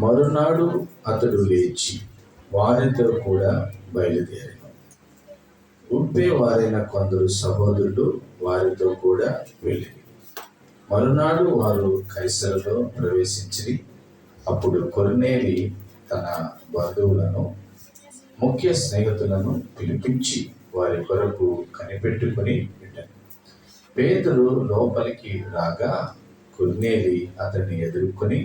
మరునాడు అతడు లేచి వారితో కూడా బయలుదేరాను ఉప్పే వారైన కొందరు సహోదరులు వారితో కూడా వెళ్ళి మరునాడు వారు కైసరలో ప్రవేశించి అప్పుడు కొర్నేలి తన బంధువులను ముఖ్య స్నేహితులను పిలిపించి వారి కొరకు కనిపెట్టుకుని పెట్టాను. పేదలు లోపలికి రాగా కొర్నేలి అతన్ని ఎదుర్కొని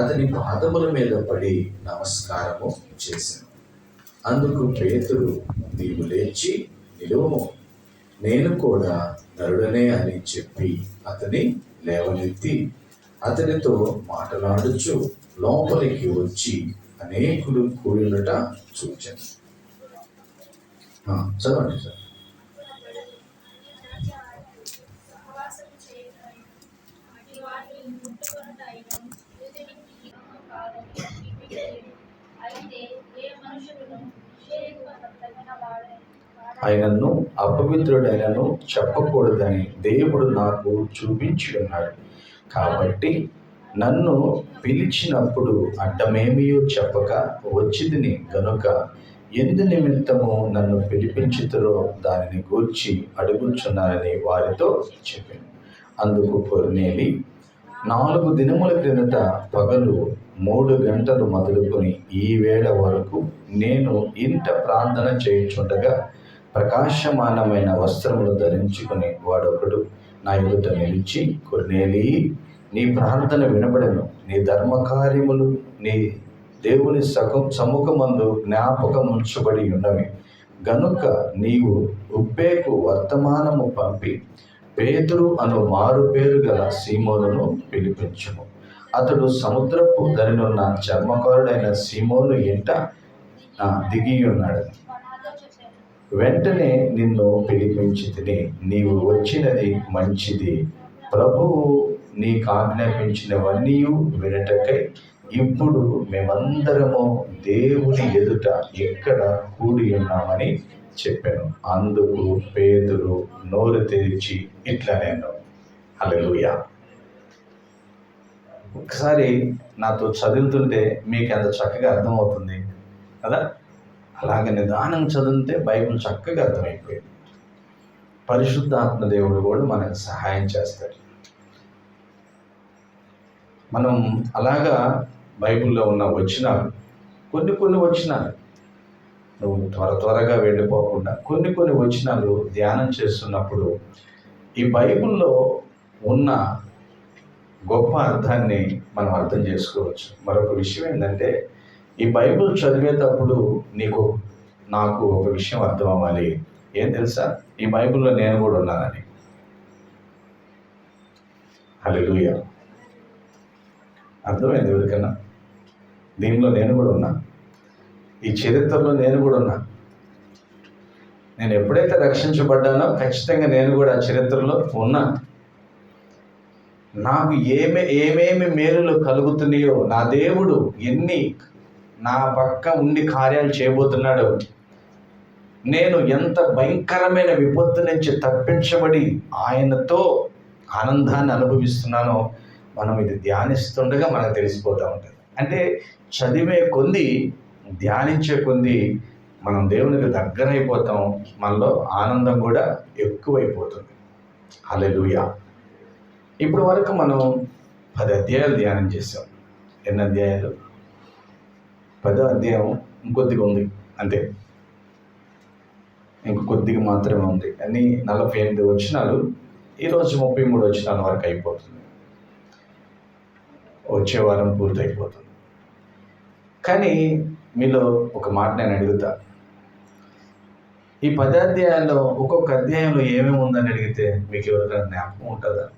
అతని పాదముల మీద పడి నమస్కారము చేశాను. అందుకు పేతురు నీవు లేచి నిలువము. నేను కూడా నరుడనే అని చెప్పి అతని లేవనెత్తి అతనితో మాట్లాడుచు లోపలికి వచ్చి అనేకులు కూడినట చూచాను. చదవండి సార్ సహవాసము చేయకని అటు వాటిని ముట్టుకొనుట అయినను ఎదురికి కాదని విడిచిపెట్టేది. అయితే ఏ మనుషులను నిషేధింపదగిన వాడని వాడని ఆయనను అపవిత్రుడైనను చెప్పకూడదని దేవుడు నాకు చూపించి ఉన్నాడు. కాబట్టి నన్ను పిలిచినప్పుడు అడ్డమేమియో చెప్పక వచ్చిదిని గనుక ఎందు నిమిత్తము నన్ను పిలిపించుతురో దానిని గూర్చి అడుగుచున్నానని వారితో చెప్పింది అందుకు కొర్నేలి నాలుగు దినముల క్రిందట పగలు మూడు గంటలు మొదలుకొని ఈ వేళ వరకు నేను ఇంట ప్రార్థన చేయించుండగా ప్రకాశమానమైన వస్త్రములు ధరించుకుని వాడొకడు నా ఎదుట నిలిచి కొన్నేలి నీ ప్రార్థన వినబడను. నీ ధర్మకార్యములు నీ దేవుని సగం సముఖమందు జ్ఞాపకం ఉంచబడి ఉన్నవి గనుక నీవు ఉబ్బేకు వర్తమానము పంపి పేతురు అను మారు పేరు గల సీమోలను పిలిపించుము. అతడు సముద్రపు ధరినున్న చర్మకారుడైన సీమోను ఇంట దిగి ఉన్నాడు వెంటనే నిన్ను పిలిపించి తిని నీవు వచ్చినది మంచిది. ప్రభువు నీకు ఆజ్ఞాపించినవన్నీ వినటకై ఇప్పుడు మేమందరము దేవుని ఎదుట ఎక్కడ కూడి ఉన్నామని చెప్పాను. అందుకు పేదలు నోరు తెరిచి ఇట్లా నేను హల్లెలూయా. ఒకసారి నాతో చదువుతుంటే మీకు ఎంత చక్కగా అర్థమవుతుంది కదా? అలాగే నిదానం చదివితే బైబిల్ చక్కగా అర్థమైపోయింది. పరిశుద్ధాత్మ దేవుడు కూడా మనకు సహాయం చేస్తాడు. మనం అలాగా బైబిల్లో ఉన్న వచనాలు కొన్ని కొన్ని వచనాలు నువ్వు త్వర త్వరగా వెళ్ళిపోకుండా కొన్ని కొన్ని వచనాలు ధ్యానం చేస్తున్నప్పుడు ఈ బైబిల్లో ఉన్న గొప్ప అర్థాన్ని మనం అర్థం చేసుకోవచ్చు. మరొక విషయం ఏంటంటే ఈ బైబిల్ చదివేటప్పుడు నీకు నాకు ఒక విషయం అర్థం అవ్వాలి ఏం తెలుసా? ఈ బైబిల్లో నేను కూడా ఉన్నానని. హలో అర్థమైంది ఎవరికన్నా? దీనిలో నేను కూడా ఉన్నా. ఈ చరిత్రలో నేను కూడా ఉన్నా. నేను ఎప్పుడైతే రక్షించబడ్డానో ఖచ్చితంగా నేను కూడా ఆ చరిత్రలో ఉన్నా. నాకు ఏమే ఏమేమి మేలులు కలుగుతున్నాయో నా దేవుడు ఎన్ని నా పక్క ఉండి కార్యాలు చేయబోతున్నాడు నేను ఎంత భయంకరమైన విపత్తు నుంచి తప్పించబడి ఆయనతో ఆనందాన్ని అనుభవిస్తున్నానో మనం ఇది ధ్యానిస్తుండగా మనకు తెలిసిపోతూ ఉంటుంది. అంటే చదివే కొంది ధ్యానించే కొంది మనం దేవునికి దగ్గరైపోతాం మనలో ఆనందం కూడా ఎక్కువైపోతుంది. అలెలుయా ఇప్పటి వరకు మనం పది అధ్యాయాలు ధ్యానం చేసాం ఎన్ని అధ్యాయాలు? పదో అధ్యాయం ఇంకొద్దిగా ఉంది. అంతే? ఇంక కొద్దిగా మాత్రమే ఉంది. అన్ని నలభై ఎనిమిది వచ్చినాలు ఈరోజు ముప్పై మూడు వచ్చినాల వరకు అయిపోతుంది. వచ్చే వారం పూర్తి అయిపోతుంది కానీ మీలో ఒక మాట నేను అడుగుతా. ఈ పది అధ్యాయాల్లో ఒక్కొక్క అధ్యాయంలో ఏమేమి ఉందని అడిగితే మీకు ఎవరికైనా జ్ఞాపకం ఉంటుందా?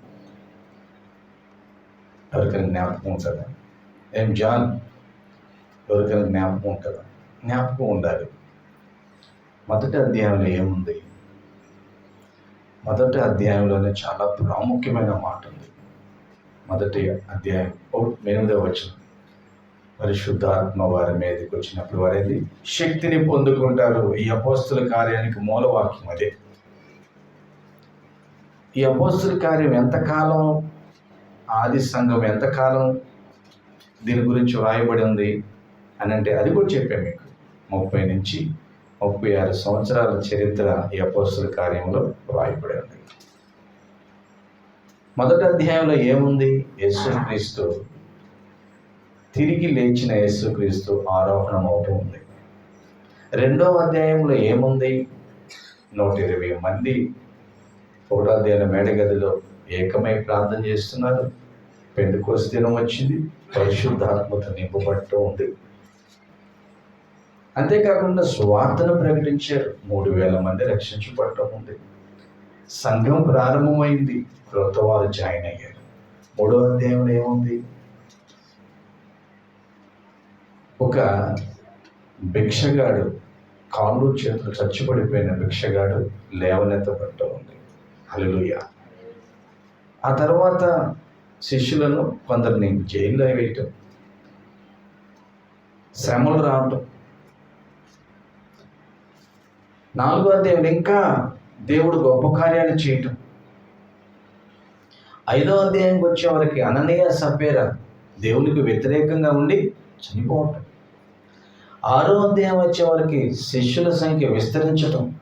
ఎవరికైనా జ్ఞాపకం ఉంటుందా? ఏం జాన్? ఎవరికైనా జ్ఞాపకం ఉంటుందా? జ్ఞాపకం ఉండాలి. మొదటి అధ్యాయంలో ఏముంది? మొదటి అధ్యాయంలోనే చాలా ప్రాముఖ్యమైన మాట ఉంది. మొదటి అధ్యాయం ఎనిమిదో వచ్చిన పరిశుద్ధాత్మ వారి మీదకి వచ్చినప్పుడు వారేది? శక్తిని పొందుకుంటారు. ఈ అపోస్తుల కార్యానికి మూలవాక్యం అదే. ఈ అపోస్తుల కార్యం ఎంతకాలం ఆది సంఘం ఎంతకాలం దీని గురించి వ్రాయబడి ఉంది అని అంటే అది కూడా చెప్పాను మీకు. ముప్పై నుంచి ముప్పై ఆరు సంవత్సరాల చరిత్ర ఈ అపోస్తుల కార్యంలో వ్రాయబడి ఉంది. మొదటి అధ్యాయంలో ఏముంది? యేసుక్రీస్తు. తిరిగి లేచిన యేసుక్రీస్తు ఆరోహణం అవుతూ ఉంది. రెండవ అధ్యాయంలో ఏముంది? నూట ఇరవై మంది ఒకటో అధ్యాయుల మేడగదిలో ఏకమై ప్రార్థన చేస్తున్నారు. పెండుకోస దినం వచ్చింది. పరిశుద్ధాత్మత నింపబడుతూ ఉంది. అంతేకాకుండా స్వార్థను ప్రకటించారు. మూడు వేల మంది రక్షించబడటం ఉంది. సంఘం ప్రారంభమైంది. క్రొత్త వారు జాయిన్ అయ్యారు. మూడో అధ్యాయంలో ఏముంది? ఒక భిక్షగాడు కాళ్ళు చేతులు చచ్చిపడిపోయిన భిక్షగాడు లేవనెత్తబడటం ఉంది. అలలుయా ఆ తర్వాత శిష్యులను కొందరిని జైల్లో వేయటం శ్రమలు రావటం. నాలుగో అధ్యాయం ఇంకా దేవుడు గొప్ప కార్యాలు చేయటం. ఐదో అధ్యాయంకి వచ్చే వారికి అననీయ సభ్యర దేవునికి వ్యతిరేకంగా ఉండి చనిపోవటం. ఆరో అధ్యాయం వచ్చే వారికి శిష్యుల సంఖ్య విస్తరించటం.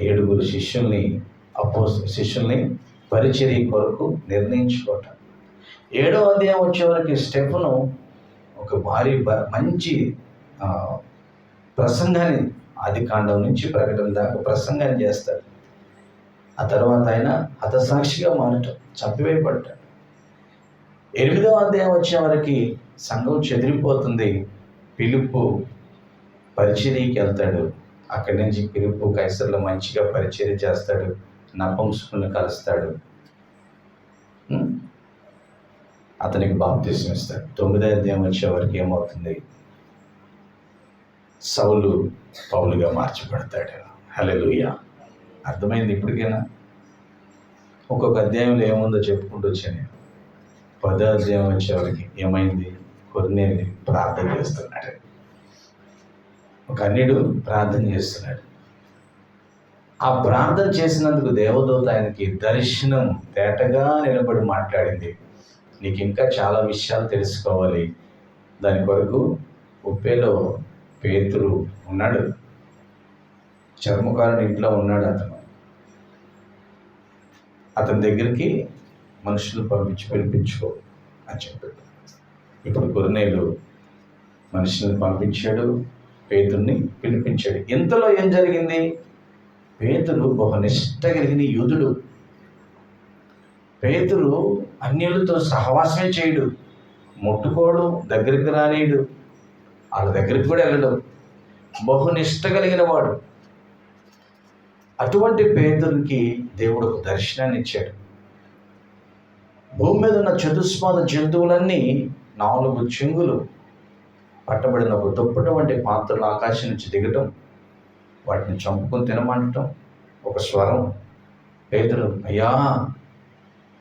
ఏడుగురు శిష్యుల్ని అపో శిష్యుల్ని పరిచర్య కొరకు నిర్ణయించుకోవటం. ఏడో అధ్యాయం వచ్చే వరకు స్టెఫ్ను ఒక భారీ మంచి ప్రసంగాన్ని ఆది కాండం నుంచి ప్రకటన దాకా ప్రసంగాన్ని చేస్తాడు. ఆ తర్వాత ఆయన హతసాక్షిగా మారటం చంపివేయబడ్డాడు ఎనిమిదవ అధ్యాయం వచ్చే వరకు సంఘం చెదిరిపోతుంది. పిలుపు పరిచర్యకి వెళ్తాడు. అక్కడి నుంచి పిలుపు కైసర్లో మంచిగా పరిచర్య చేస్తాడు. నపంసుకుని కలుస్తాడు. అతనికి బాప్తీసం ఇస్తాడు. తొమ్మిదో అధ్యాయం వచ్చేవరకు ఏమవుతుంది? సౌలు పౌలుగా మార్చబడతాడు. హలెలుయ అర్థమైంది ఇప్పటికైనా? ఒక్కొక్క అధ్యాయంలో ఏముందో చెప్పుకుంటూ వచ్చాను. నేను పదో అధ్యాయం వచ్చేవరకు ఏమైంది? కొన్ని ప్రార్థన చేస్తున్నాడు. ఒక అన్యుడు ప్రార్థన చేస్తున్నాడు. ఆ ప్రార్థన చేసినందుకు దేవదూత ఆయనకి దర్శనం తేటగా నిలబడి మాట్లాడింది. నీకు ఇంకా చాలా విషయాలు తెలుసుకోవాలి. దాని కొరకు ఉప్పేలో పేతురు ఉన్నాడు. చర్మకారుని ఇంట్లో ఉన్నాడు అతను. అతని దగ్గరికి మనుషులు పంపించి పిలిపించుకో అని చెప్పాడు. ఇప్పుడు కొరనేలు మనుషుల్ని పంపించాడు పేతుడిని పిలిపించాడు. ఇంతలో ఏం జరిగింది? పేతురు బహునిష్ట కలిగిన యూదుడు. పేతురు అన్యులతో సహవాసమే చేయడు. ముట్టుకోడు దగ్గరికి రానియడు. వాళ్ళ దగ్గరికి కూడా వెళ్ళడు. బహునిష్ట కలిగిన వాడు. అటువంటి పేదలకి దేవుడు ఒక దర్శనాన్ని ఇచ్చాడు. భూమి మీద ఉన్న చతుస్పాద జంతువులన్నీ నాలుగు చెంగులు పట్టబడిన ఒక దుప్పటి వంటి పాత్రలు ఆకాశం నుంచి దిగటం వాటిని చంపుకొని తినమంటటం ఒక స్వరం. పేదలు అయ్యా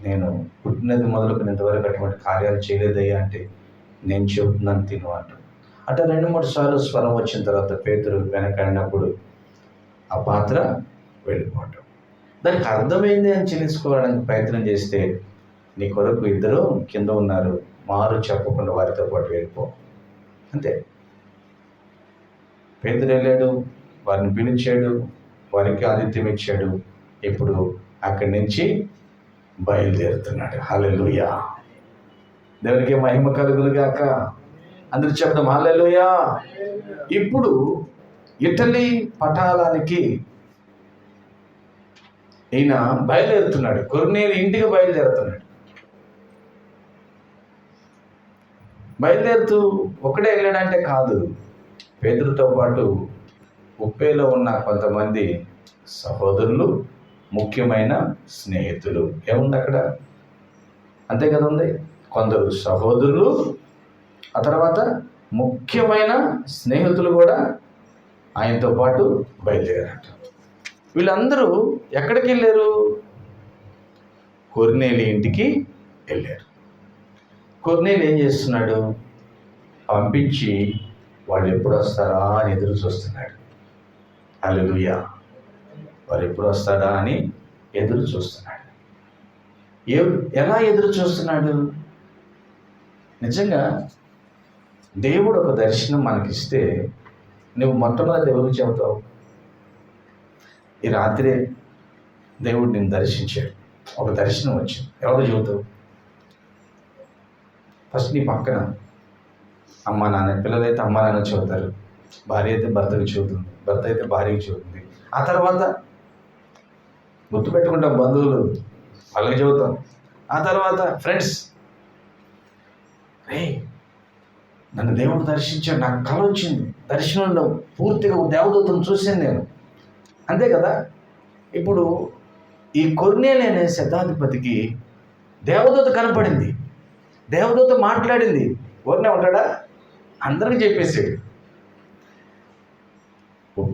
నేను పుట్టినది మొదలుకొని ఇంతవరకు అటువంటి కార్యాలు చేయలేదయ్యా అంటే నేను చెబుతున్నాను తిను అంట. అంటే రెండు మూడు సార్లు స్వరం వచ్చిన తర్వాత పేతురు వెనకడినప్పుడు ఆ పాత్ర వెళ్ళిపోవటం. దానికి అర్థమైంది అని తెలుసుకోవడానికి ప్రయత్నం చేస్తే నీ కొరకు ఇద్దరు కింద ఉన్నారు మారు చెప్పకుండా వారితో పాటు వెళ్ళిపో. అంతే. పేదలు వెళ్ళాడు వారిని పిలిచాడు వారికి ఆతిథ్యం ఇచ్చాడు. ఇప్పుడు అక్కడి నుంచి బయలుదేరుతున్నాడు. హల్లెలూయా. దేవునికి మహిమ కలుగులు గాక. అందరూ చెప్దాం హల్లెలూయా. ఇప్పుడు ఇటలీ పటాలానికి ఈయన బయలుదేరుతున్నాడు. కొర్నేలు ఇంటికి బయలుదేరుతున్నాడు. బయలుదేరుతూ ఒకడే వెళ్ళాడంటే కాదు. పేదలతో పాటు ఉప్పేలో ఉన్న కొంతమంది సహోదరులు ముఖ్యమైన స్నేహితులు. ఏముంది అక్కడ? అంతే కదా ఉంది? కొందరు సహోదరులు ఆ తర్వాత ముఖ్యమైన స్నేహితులు కూడా ఆయనతో పాటు బయలుదేరారట. వీళ్ళందరూ ఎక్కడికి వెళ్ళారు? కొర్నేలి ఇంటికి వెళ్ళారు. కొర్నేలు ఏం చేస్తున్నాడు? పంపించి వాళ్ళు ఎప్పుడు వస్తారా అని ఎదురు చూస్తున్నాడు. అల్లెలుయ్యా వారు ఎప్పుడు వస్తాడా అని ఎదురు చూస్తున్నాడు. ఎ- ఎలా ఎదురు చూస్తున్నాడు? నిజంగా దేవుడు ఒక దర్శనం మనకిస్తే నువ్వు మొట్టమొదటి ఎవరికి చెబుతావు. ఈ రాత్రే దేవుడు నేను దర్శించాడు. ఒక దర్శనం వచ్చింది. ఎవరు చెబుతావు? ఫస్ట్ నీ పక్కన అమ్మ నాన్న పిల్లలైతే అమ్మ నాన్న చెబుతారు. భార్య అయితే భర్తకి చెబుతుంది భర్త అయితే భార్యకి చెబుతుంది. ఆ తర్వాత గుర్తుపెట్టుకుంటాం బంధువులు వాళ్ళకి చెబుతాం. ఆ తర్వాత ఫ్రెండ్స్ రే నన్ను దేవుడు దర్శించాడు నాకు కళ వచ్చింది దర్శనంలో పూర్తిగా దేవదూతను చూశాను నేను. అంతే కదా? ఇప్పుడు ఈ కొర్నేలు అనే శతాధిపతికి దేవదూత కనపడింది. దేవదూత మాట్లాడింది కొర్నే ఉంటాడా? అందరికి చెప్పేసాడు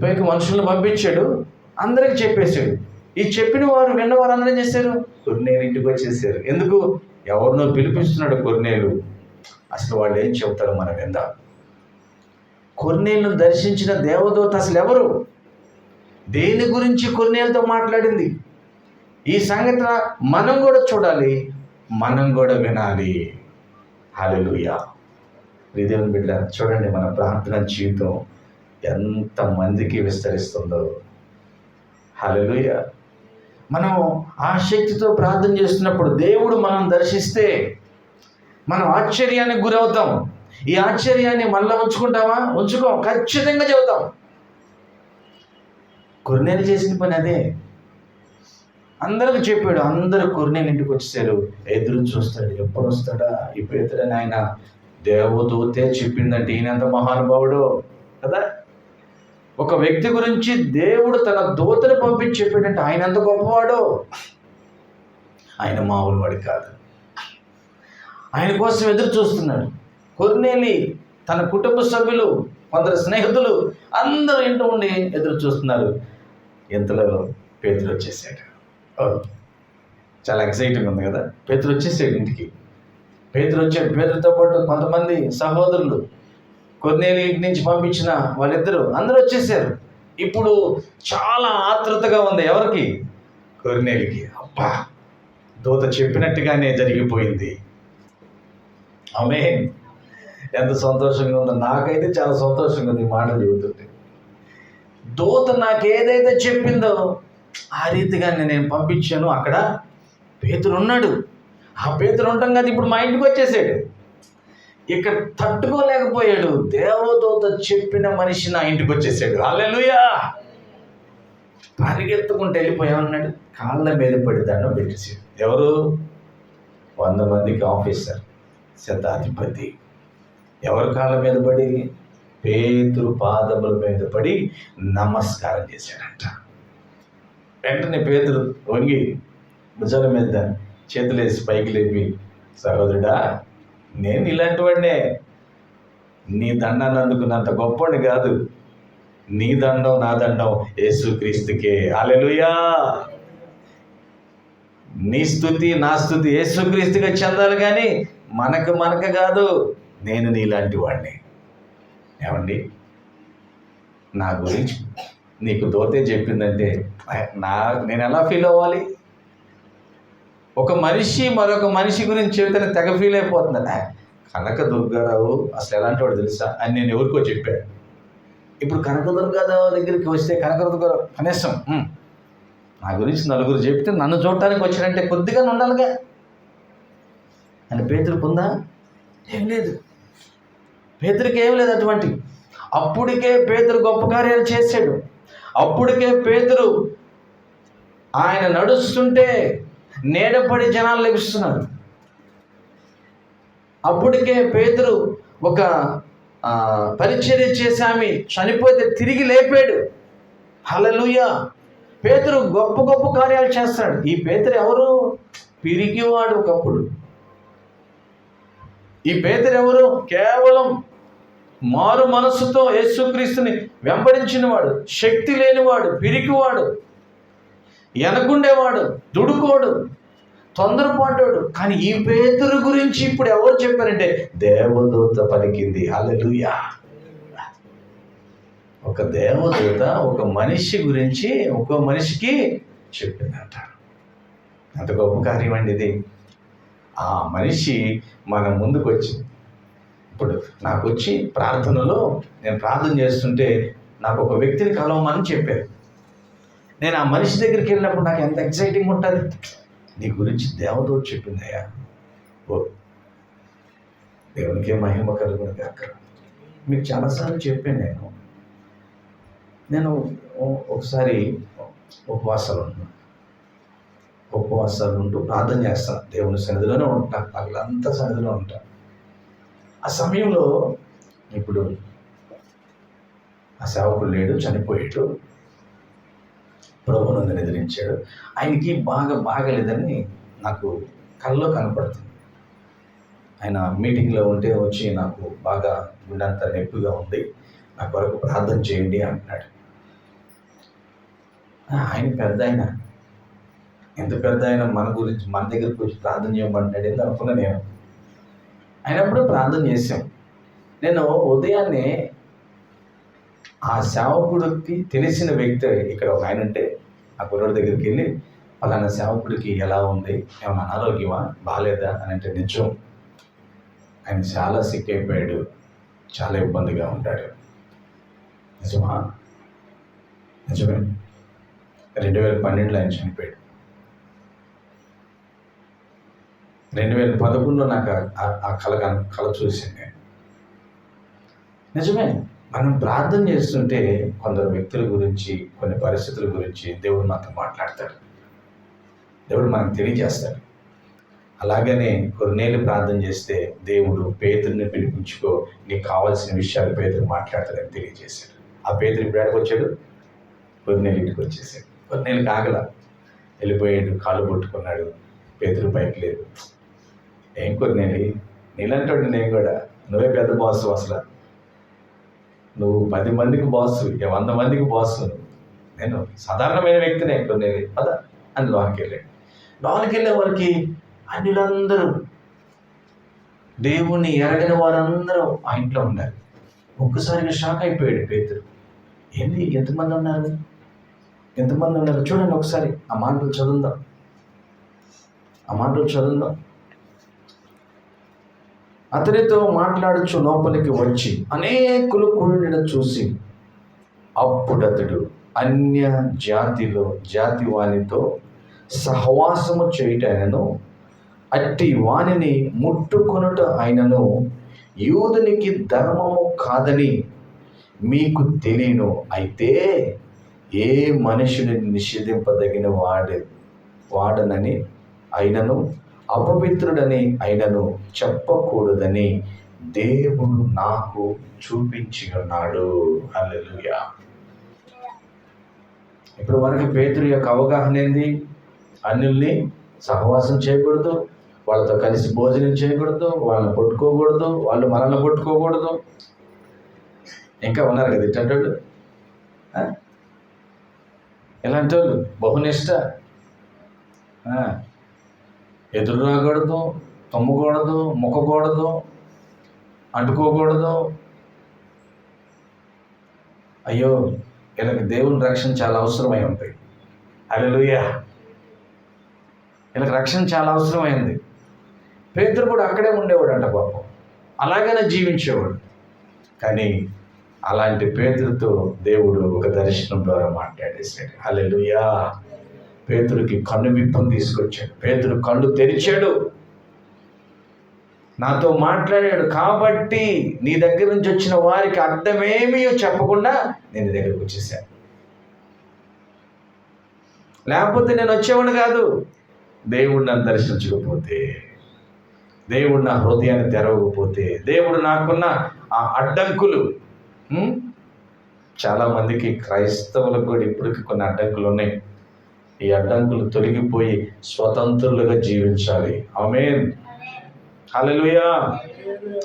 ముప్పైకి మనుషులను పంపించాడు అందరికి చెప్పేశాడు. ఈ చెప్పిన వారు విన్నవారు అందరూ ఏం చేశారు? కొన్నేలు ఇంటికి వచ్చేసారు. ఎందుకు? ఎవరినో పిలిపిస్తున్నాడు కొన్నేలు అసలు వాళ్ళు ఏం చెబుతారో మనం విందాం. కొన్నేళ్ళను దర్శించిన దేవదూత అసలు ఎవరు? దేని గురించి కొన్నేళ్ళతో మాట్లాడింది? ఈ సంగతి మనం కూడా చూడాలి మనం కూడా వినాలి. హల్లెలూయా. దేవుని బిడ్డ చూడండి మన ప్రార్థన జీవితం. ఎంత మందికి విస్తరిస్తుందో. హలలుయ మనం ఆ శక్తితో ప్రార్థన చేస్తున్నప్పుడు దేవుడు మనం దర్శిస్తే మనం ఆశ్చర్యానికి గురవుతాం. ఈ ఆశ్చర్యాన్ని మళ్ళీ ఉంచుకుంటామా? ఉంచుకోం. ఖచ్చితంగా చెబుతాం. కొన్నేళ్ళు చేసిన పని అదే. అందరికి చెప్పాడు. అందరు కొన్నేళ్ళ ఇంటికి వచ్చేసారు. ఎదురు చూస్తాడు. ఎప్పుడు వస్తాడా? ఇప్పుడు ఎత్తడని ఆయన దేవదూతే చెప్పిందంటే ఈయనంత మహానుభావుడు కదా? ఒక వ్యక్తి గురించి దేవుడు తన దూతను పంపించి చెప్పాడంటే ఆయన ఎంత గొప్పవాడో? ఆయన మామూలు వాడు కాదు. ఆయన కోసం ఎదురు చూస్తున్నాడు. కొర్నేలి తన కుటుంబ సభ్యులు కొందరు స్నేహితులు అందరూ ఇంటూ ఉండి ఎదురు చూస్తున్నారు. ఇంతలో పేతులు వచ్చేసాడు. ఓ, చాలా ఎక్సైటింగ్ ఉంది కదా. పేతులు వచ్చేసాడు ఇంటికి. పేతులు వచ్చే పేతులతో పాటు కొంతమంది సహోదరులు కొన్నేళ్ళు ఇంటి నుంచి పంపించిన వాళ్ళిద్దరూ అందరూ వచ్చేసారు. ఇప్పుడు చాలా ఆతృతగా ఉంది. ఎవరికి? కొన్నేళ్ళకి అబ్బా! దూత చెప్పినట్టుగానే జరిగిపోయింది. ఆమె ఎంత సంతోషంగా ఉందో. నాకైతే చాలా సంతోషంగా ఉంది మాటలు చెబుతుంటే. దూత నాకు ఏదైతే చెప్పిందో ఆ రీతిగా నేను పంపించాను. అక్కడ పేతురున్నాడు. ఆ పేతురు ఉండటం ఇప్పుడు మా ఇంటికి వచ్చేసాడు. ఇక్కడ తట్టుకోలేకపోయాడు. దేవదూత చెప్పిన మనిషి నా ఇంటికి వచ్చేసాడు. అల్లెలుయా పరిగెత్తుకుంటూ వెళ్ళిపోయామన్నాడు కాళ్ళ మీద పడి దండం పెట్టేసాడు ఎవరు? వంద మందికి ఆఫీసర్ శతాధిపతి. ఎవరి కాళ్ళ మీద పడి? పేతురు పాదముల మీద పడి నమస్కారం చేశాడంట. వెంటనే పేతురు వంగి భుజాల మీద చేతులేసి పైకి లేపి సహోదరుడా నేను ఇలాంటి వాడినే నీ దండాన్ని అందుకున్నంత గొప్పవాడిని కాదు. నీ దండం నా దండం యేసుక్రీస్తుకే. అలెలుయా నీ స్థుతి నా స్థుతి యేసుక్రీస్తుగా చెందాలి కానీ మనకు మనకు కాదు. నేను నీలాంటి వాడిని ఏమండి? నా గురించి నీకు దోతే చెప్పిందంటే నా నేను ఎలా ఫీల్ అవ్వాలి? ఒక మనిషి మరొక మనిషి గురించి చెబితే తెగ ఫీల్ అయిపోతుందనే కనక దుర్గారావు అసలు ఎలాంటి వాడు తెలుసా? అని నేను ఎవరికో చెప్పాను. ఇప్పుడు కనక దుర్గారావు దగ్గరికి వస్తే కనక దుర్గారావు కనీసం నా గురించి నలుగురు చెప్తే నన్ను చూడటానికి వచ్చాడంటే కొద్దిగా ఉండాలిగా అని పేతురికి ఉందా ఏం లేదు. పేతురికి ఏం లేదు అటువంటి. అప్పటికే పేతురు గొప్ప కార్యాలు చేశాడు. అప్పటికే పేతురు ఆయన నడుస్తుంటే నీడపడి జనాలు లభిస్తున్నారు. అప్పటికే పేతురు ఒక ఆ, పరిచర్య చేసి ఆమె చనిపోతే తిరిగి లేపాడు. హలలుయ పేతురు గొప్ప గొప్ప కార్యాలు చేస్తాడు. ఈ పేతురు ఎవరు? పిరిగివాడు ఒకప్పుడు. ఈ పేతురు ఎవరు? కేవలం మారు మనస్సుతో యేసుక్రీస్తుని వెంబడించినవాడు శక్తి లేనివాడు పిరికివాడు. వెనకుండేవాడు దుడుకోడు తొందరపాటాడు కానీ ఈ పేతురు గురించి ఇప్పుడు ఎవరు చెప్పారంటే దేవదూత పలికింది. హల్లెలూయా. ఒక దేవదూత ఒక మనిషి గురించి ఒక మనిషికి చెప్పిందంట అంత గొప్ప కార్యం అండి ఇది. ఆ మనిషి మన ముందుకు వచ్చింది ఇప్పుడు నాకు వచ్చి ప్రార్థనలో నేను ప్రార్థన చేస్తుంటే నాకు ఒక వ్యక్తిని కలవమని చెప్పారు. నేను ఆ మనిషి దగ్గరికి వెళ్ళినప్పుడు నాకు ఎంత ఎక్సైటింగ్ ఉంటుంది? నీ గురించి దేవతో చెప్పిందయ్యా. ఓ దేవునికే మహిమ కలుగును కాక మీకు చాలాసార్లు చెప్పాను నేను. నేను ఒకసారి ఉపవాసాలు ఉన్నాను ఉపవాసాలు ఉంటూ ప్రార్థన చేస్తాను దేవుని సన్నిధిలోనే ఉంటాను పగలంతా సన్నిధిలో ఉంటాను ఆ సమయంలో ఇప్పుడు ఆ సేవకుడు లేడు చనిపోయాడు. ప్రభునందు నిద్రించాడు ఆయనకి బాగా బాగలేదని నాకు కల్లో కనపడుతుంది. ఆయన మీటింగ్లో ఉంటే వచ్చి నాకు బాగా గుండంత నొప్పిగా ఉంది. నా కొరకు ప్రార్థన చేయండి అంటున్నాడు. ఆయన పెద్ద ఆయన. ఎంత పెద్ద ఆయన మన గురించి మన దగ్గరకు వచ్చి ప్రార్థన చేయమంటాడు ఏంది అనుకున్నా నేను. అయినప్పుడు ప్రార్థన చేశాం. నేను ఉదయాన్నే ఆ సేవకుడికి తెలిసిన వ్యక్తి ఇక్కడ ఒక ఆయన అంటే ఆ కుర్రోడి దగ్గరికి వెళ్ళి పలానా సేవకుడికి ఎలా ఉంది? ఏమైనా అనారోగ్యమా? బాగాలేదా అని అంటే నిజం. ఆయన చాలా సిక్ అయిపోయాడు. చాలా ఇబ్బందిగా ఉంటాడు. నిజమా? నిజమే. రెండు వేల పన్నెండులో ఆయన చనిపోయాడు. రెండు వేల పదకొండులో నాకు ఆ- ఆ- కళ కళ చూసింది. నిజమే. మనం ప్రార్థన చేస్తుంటే కొందరు వ్యక్తుల గురించి కొన్ని పరిస్థితుల గురించి దేవుడు మనతో మాట్లాడతాడు. దేవుడు మనకు తెలియజేస్తాడు. అలాగనే కొన్నేళ్ళు ప్రార్థన చేస్తే దేవుడు పేతుడిని పిలిపించుకో నీకు కావాల్సిన విషయాలు పేదలు మాట్లాడతాడని తెలియజేశాడు. ఆ పేదలు ఇప్పుడు వచ్చాడు? కొన్నేళ్ళు ఇంటికి వచ్చేసాడు. కొన్నేళ్ళు కాగల. వెళ్ళిపోయాడు కాళ్ళు పట్టుకున్నాడు. పేతురు పైకి లేదు ఏం కొన్నేళ్ళు నీళ్ళంటాడు నేను కూడా. నువ్వే పెద్ద బాసు అసలు. నువ్వు పది మందికి బాస్ ఇక వంద మందికి బాస్ నేను సాధారణమైన వ్యక్తినే కొన్ని పద. అని లోనికి వెళ్ళాడు. లోనికి వెళ్ళే వారికి అన్యులందరూ దేవుణ్ణి ఎరగిన వారందరూ ఆ ఇంట్లో ఉన్నారు. ఒక్కసారిగా షాక్ అయిపోయాడు పేతురు. ఏంది ఎంతమంది ఉన్నారు? ఎంతమంది ఉన్నారు? చూడండి ఒకసారి. ఆ మాటలు చదువుదాం. ఆ మాటలు చదువుదాం. అతనితో మాట్లాడుచు లోపలికి వచ్చి అనేకులు కూడిన చూసి అప్పుడతడు అన్య జాతిలో జాతి వానితో సహవాసము చేయుటైనను అట్టి వానిని ముట్టుకొనుట అయినను యూదునికి ధర్మము కాదని మీకు తెలియను. అయితే ఏ మనుషుని నిషేధింపదగిన వాడే వాడనని అయినను అపవిత్రుడని అయినను చెప్పకూడదని దేవుడు నాకు చూపించి ఉన్నాడు అల్లెలుయా ఇప్పుడు వరకు పేతురు యొక్క అవగాహన ఏంది? అన్యుల్ని సహవాసం చేయకూడదు వాళ్ళతో కలిసి భోజనం చేయకూడదు వాళ్ళని పట్టుకోకూడదు వాళ్ళు మనల్ని పట్టుకోకూడదు. ఇంకా ఉన్నారు కదా ఇట్లాంటి వాళ్ళు ఇలాంటి వాళ్ళు బహునిష్ట ఎదురు రాకూడదు తమ్ముకూడదు మొక్కకూడదు అంటుకోకూడదు అయ్యో వీళ్ళకి దేవుని రక్షణ చాలా అవసరమై ఉంది. అలెలుయ్యా వీళ్ళకి రక్షణ చాలా అవసరమైంది పేదరు కూడా అక్కడే ఉండేవాడు అంట పాపం. అలాగనే జీవించేవాడు. కానీ అలాంటి పేతురుతో దేవుడు ఒక దర్శనం ద్వారా మాట్లాడేశాడు. హల్లెలూయా. పేతుడికి కన్ను విప్పం తీసుకొచ్చాడు. పేతుడు కళ్ళు తెరిచాడు. నాతో మాట్లాడాడు. కాబట్టి నీ దగ్గర నుంచి వచ్చిన వారికి అర్థమేమీ చెప్పకుండా నేను దగ్గరకు దగ్గరికి వచ్చేసాను లేకపోతే నేను వచ్చేవాడు కాదు. దేవుడు నన్ను దర్శించకపోతే దేవుడు నా హృదయాన్ని తెరవకపోతే దేవుడు నాకున్న ఆ అడ్డంకులు చాలామందికి క్రైస్తవులకు కూడా ఇప్పటికి కొన్ని అడ్డంకులు ఉన్నాయి. ఈ అడ్డంకులు తొలగిపోయి స్వతంత్రులుగా జీవించాలి. ఆమెన్. హల్లెలూయా.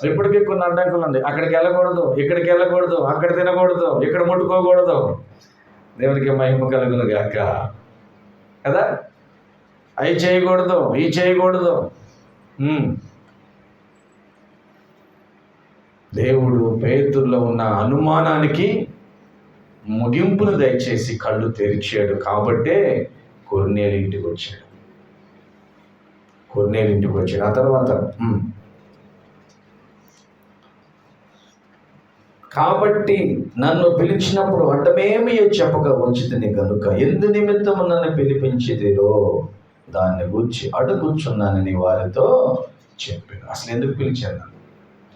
ఇప్పటికీ కొన్ని అడ్డంకులు ఉంది అక్కడికి వెళ్ళకూడదు ఇక్కడికి వెళ్ళకూడదు అక్కడ తినకూడదు ఇక్కడ ముట్టుకోకూడదు. దేవునికి మహిమ కలుగును గాక. కదా? అవి చేయకూడదు ఈ చేయకూడదు. దేవుడు పేతుల్లో ఉన్న అనుమానానికి ముగింపును దయచేసి కళ్ళు తెరిచాడు కాబట్టే కొర్నేలు ఇంటికి వచ్చాడు. కొర్నేలు ఇంటికి వచ్చాడు. ఆ తర్వాత కాబట్టి నన్ను పిలిచినప్పుడు అడ్డమేమి చెప్పక ఉంచితిని కనుక ఎందు నిమిత్తము నన్ను పిలిపించిదిరో దాన్ని గురించి అడుగుచున్నానని వారితో చెప్పాను. అసలు ఎందుకు పిలిచాను నన్ను?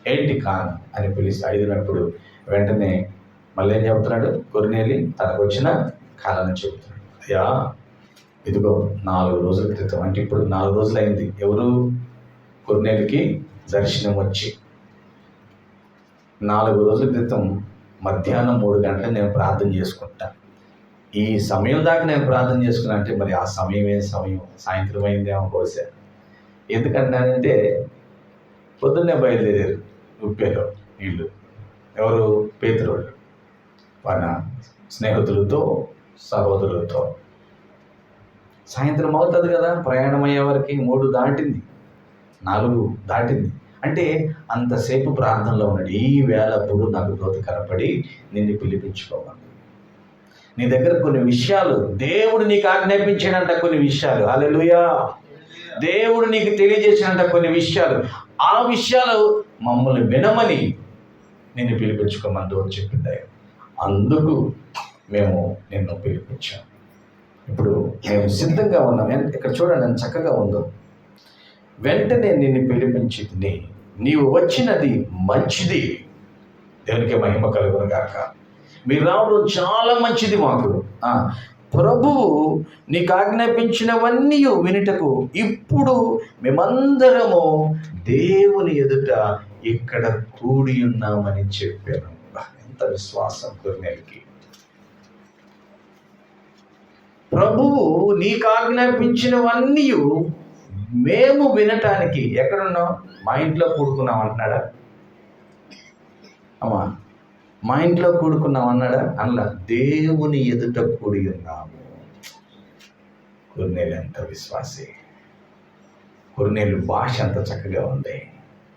ఏంటి కారణం? అని పిలిచి అడిగినప్పుడు వెంటనే మళ్ళీ ఏం చెప్తున్నాడు కొరినేలి తనకు వచ్చిన కారణం చెబుతున్నాడు. అయ్యా ఇదిగో నాలుగు రోజుల క్రితం అంటే ఇప్పుడు నాలుగు రోజులు అయింది ఎవరు? కొన్నేటికి దర్శనం వచ్చి. నాలుగు రోజుల క్రితం మధ్యాహ్నం మూడు గంటలు నేను ప్రార్థన చేసుకుంటా. ఈ సమయం దాకా నేను ప్రార్థన చేసుకున్నా అంటే మరి ఆ సమయం ఏ సమయం? సాయంత్రం అయిందేమో బహుశా. ఎందుకంటానంటే పొద్దున్నే బయలుదేరారు ఉప్పేలో వీళ్ళు ఎవరు? పేతురోళ్ళు. వాళ్ళ స్నేహితులతో సహోదరులతో. సాయంత్రం అవుతుంది కదా ప్రయాణం అయ్యే మూడు దాటింది. నాలుగు దాటింది. అంటే అంతసేపు ప్రార్థనలో ఉన్నాడు. ఈ వేళప్పుడు నాకు దోత కనపడి నిన్ను పిలిపించుకోమని నీ దగ్గర కొన్ని విషయాలు దేవుడు నీకు ఆజ్ఞాపించాడంట కొన్ని విషయాలు. అలెలుయా దేవుడు నీకు తెలియజేసినంట కొన్ని విషయాలు. ఆ విషయాలు మమ్మల్ని వినమని నిన్ను పిలిపించుకోమని దోత చెప్పింది అందుకు మేము నిన్ను పిలిపించాము ఇప్పుడు మేము సిద్ధంగా ఉన్నాం. ఇక్కడ చూడండి ఎంత చక్కగా ఉందో. వెంటనే నిన్ను పిలిపించి నీవు వచ్చినది మంచిది. దేవునికి మహిమ కలుగును గాక. మీరు రావడం చాలా మంచిది మాకు. ప్రభువు నీకు ఆజ్ఞాపించినవన్నీ వినుటకు ఇప్పుడు మేమందరము దేవుని ఎదుట ఇక్కడ కూడి ఉన్నామని చెప్పాను. ఎంత విశ్వాసం కొన్నేళ్ళకి ప్రభువు నీకు ఆజ్ఞాపించినవన్నీ మేము వినటానికి ఎక్కడున్నాం? మా ఇంట్లో కూడుకున్నాం అంటున్నాడా? అమ్మా మా ఇంట్లో కూడుకున్నాం అన్నాడా? అనలా దేవుని ఎదుట కూడి ఉన్నాము. కుర్నేలు ఎంత విశ్వాసే. కుర్నేలు భాష అంత చక్కగా ఉంది.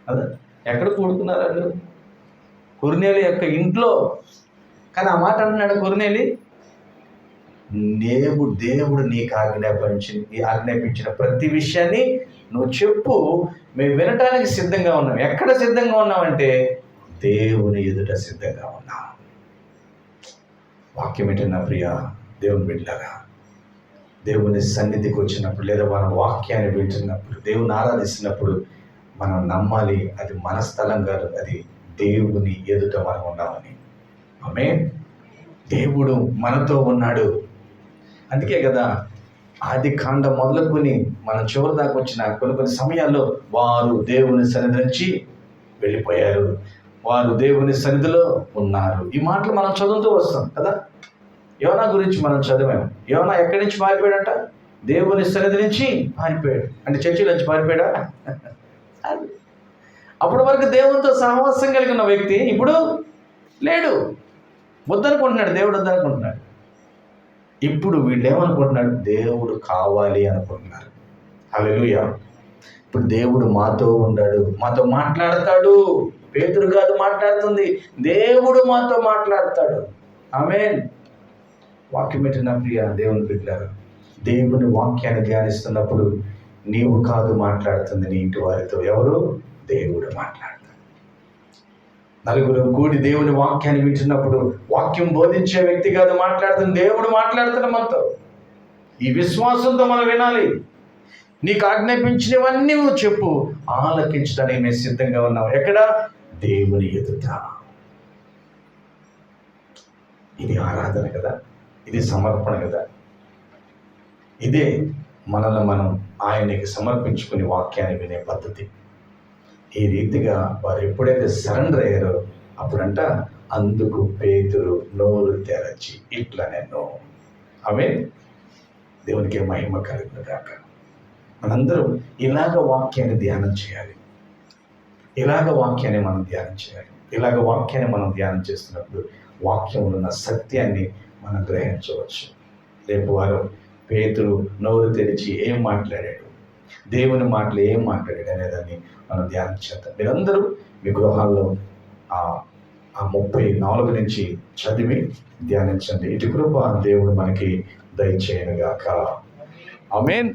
అదా ఎక్కడ కూడుకున్నారు వాళ్ళు కుర్నేలు యొక్క ఇంట్లో. కానీ ఆ మాట అంటున్నాడు కుర్నేలి. దేవుడు దేవుడు నీకు ఆజ్ఞాపించి ఆజ్ఞాపించిన ప్రతి విషయాన్ని నువ్వు చెప్పు. మేము వినటానికి సిద్ధంగా ఉన్నాం. ఎక్కడ సిద్ధంగా ఉన్నామంటే దేవుని ఎదుట సిద్ధంగా ఉన్నాం. వాక్యం ఏంటన్నా ప్రియ దేవుని బిడ్డగా దేవుని సన్నిధికి వచ్చినప్పుడు లేదా మన వాక్యాన్ని వింటున్నప్పుడు దేవుని ఆరాధిస్తున్నప్పుడు మనం నమ్మాలి అది మన స్థలం కాదు అది దేవుని ఎదుట మనం ఉన్నామని ఆమె దేవుడు మనతో ఉన్నాడు. అందుకే కదా ఆది కాండం మొదలుకొని మనం చివరి దాకా వచ్చిన కొన్ని కొన్ని సమయాల్లో వారు దేవుని సన్నిధి నుంచి వెళ్ళిపోయారు. వారు దేవుని సన్నిధిలో ఉన్నారు. ఈ మాటలు మనం చదువుతూ వస్తాం కదా? యోనా గురించి మనం చదివాము యోనా ఎక్కడి నుంచి పారిపోయాడంట? దేవుని సన్నిధి నుంచి మారిపోయాడు అంటే చర్చిల నుంచి మారిపోయాడా అప్పటి వరకు దేవునితో సహవాసం కలిగి ఉన్న వ్యక్తి ఇప్పుడు లేడు. వద్దనుకుంటున్నాడు. దేవుడు వద్దనుకుంటున్నాడు. ఇప్పుడు వీళ్ళేమనుకుంటున్నాడు దేవుడు కావాలి అనుకుంటున్నారు. హల్లెలూయా. ఇప్పుడు దేవుడు మాతో ఉన్నాడు మాతో మాట్లాడతాడు. పేతురు కాదు మాట్లాడుతుంది. దేవుడు మాతో మాట్లాడతాడు. ఆమె వాక్యం పెట్టిన ప్రియ దేవుని బిడ్డారు దేవుని వాక్యాన్ని ధ్యానిస్తున్నప్పుడు నీవు కాదు మాట్లాడుతుంది నీ ఇంటి వారితో. ఎవరు? దేవుడు మాట్లాడు. నలుగురు కూడి దేవుని వాక్యాన్ని వింటున్నప్పుడు వాక్యం బోధించే వ్యక్తి కాదు మాట్లాడుతుంది దేవుడు మాట్లాడుతున్న మనతో. ఈ విశ్వాసంతో మనం వినాలి. నీకు ఆజ్ఞాపించినవన్నీ నువ్వు చెప్పు. ఆలకించడానికి మేము సిద్ధంగా ఉన్నాం. ఎక్కడ? దేవుని ఎదుట. ఇది ఆరాధన కదా? ఇది సమర్పణ కదా? ఇదే మనల్ని మనం ఆయనకి సమర్పించుకుని వాక్యాన్ని వినే పద్ధతి. ఈ రీతిగా వారు ఎప్పుడైతే సరెండర్ అయ్యారో అప్పుడంట అందుకు పేతురు నోరు తెరచి ఇట్లా నేను. అవే దేవునికి మహిమ కలిగిన దాకా మనందరం ఇలాగ వాక్యాన్ని ధ్యానం చేయాలి. ఇలాగ వాక్యాన్ని మనం ధ్యానం చేయాలి. ఇలాగ వాక్యాన్ని మనం ధ్యానం చేస్తున్నప్పుడు వాక్యంలో ఉన్న సత్యాన్ని మనం గ్రహించవచ్చు. రేపు వారు పేతురు నోరు తెరిచి ఏం మాట్లాడాడు? దేవుని మాటలు ఏం మాట్లాడాడు అనేదాన్ని మనం ధ్యానం చేద్దాం. మీరందరూ మీ గృహాల్లో ఆ ఆ ముప్పై నాలుగు నుంచి చదివి ధ్యానించండి. ఇటు కృప దేవుడు మనకి దయచేయనుగాక. మీన్